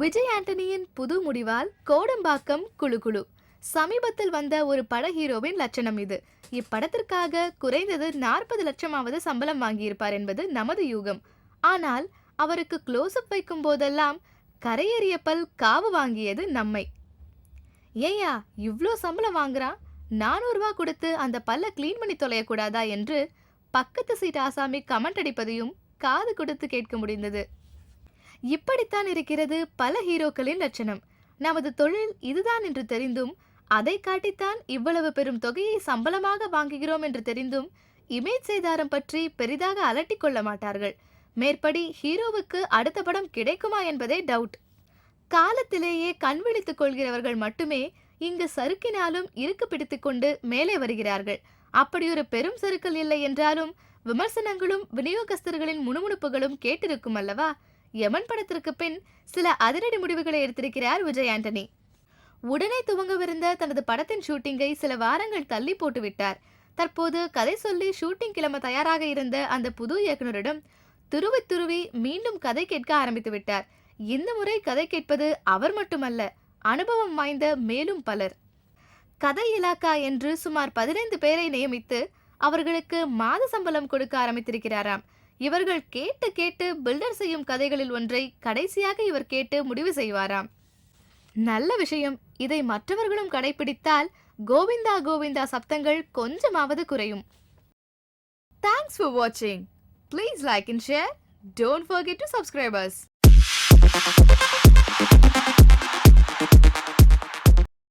விஜய் ஆண்டனியின் புது முடிவால் கோடம்பாக்கம் குழு குழு. சமீபத்தில் வந்த ஒரு பட ஹீரோவின் லட்சணம் இது. இப்படத்திற்காக குறைந்தது நாற்பது லட்சமாவது சம்பளம் வாங்கியிருப்பார் என்பது நமது யூகம். ஆனால் அவருக்கு க்ளோஸ்அப் வைக்கும் போதெல்லாம் கரையேறிய பல் காவு வாங்கியது நம்மை. ஏயா இவ்ளோ சம்பளம் வாங்குறான் நானூறுரூவா கொடுத்து அந்த பல்ல க்ளீன் பண்ணி தொலையக்கூடாதா என்று பக்கத்து சீட் ஆசாமி கமெண்ட் அடிப்பதையும் காது கொடுத்து கேட்க முடிந்தது. இப்படித்தான் இருக்கிறது பல ஹீரோக்களின் லட்சணம். நமது தொழில் இதுதான் என்று தெரிந்தும் அதை காட்டித்தான் இவ்வளவு பெரும் தொகையை சம்பளமாக வாங்குகிறோம் என்று தெரிந்தும் இமேஜ் சேதாரம் பற்றி பெரிதாக அலட்டிக் கொள்ள மாட்டார்கள். மேற்படி ஹீரோவுக்கு அடுத்த படம் கிடைக்குமா என்பதே டவுட் காலத்திலேயே கண் விழித்துக் கொள்கிறவர்கள் மட்டுமே இங்கு சறுக்கினாலும் இருக்கு பிடித்துக்கொண்டு மேலே வருகிறார்கள். அப்படி ஒரு பெரும் சறுக்கல் இல்லை என்றாலும் விமர்சனங்களும் விநியோகஸ்தர்களின் முணுமுணுப்புகளும் கேட்டிருக்கும் அல்லவா? யமன் படத்திற்கு பின் சில அதிரடி முடிவுகளை எடுத்திருக்கிறார் விஜய் ஆண்டனி. உடனே துவங்கவிருந்த தனது படத்தின் ஷூட்டிங்கை சில வாரங்கள் தள்ளி போட்டுவிட்டார். தற்போது கதை சொல்லி ஷூட்டிங் கிளம்ப தயாராக இருந்த அந்த புது இயக்குனரிடம் துருவி துருவி மீண்டும் கதை கேட்க ஆரம்பித்து விட்டார். இந்த முறை கதை கேட்பது அவர் மட்டுமல்ல அனுபவம் வாய்ந்த மேலும் பலர். கதை இலாக்கா என்று சுமார் பதினைந்து பேரை நியமித்து அவர்களுக்கு மாத சம்பளம் கொடுக்க ஆரம்பித்திருக்கிறாராம். இவர்கள் கேட்டு கேட்டு பில்டர் செய்யும் கதைகளில் ஒன்றை கடைசியாக இவர் கேட்டு முடிவு செய்வாராம். நல்ல விஷயம் இதை மற்றவர்களும் கடைபிடித்தால் கோவிந்தா கோவிந்தா சப்தங்கள் கொஞ்சமாவது குறையும். தேங்க்ஸ் ஃபார் வாட்சிங் please like and share don't forget to subscribers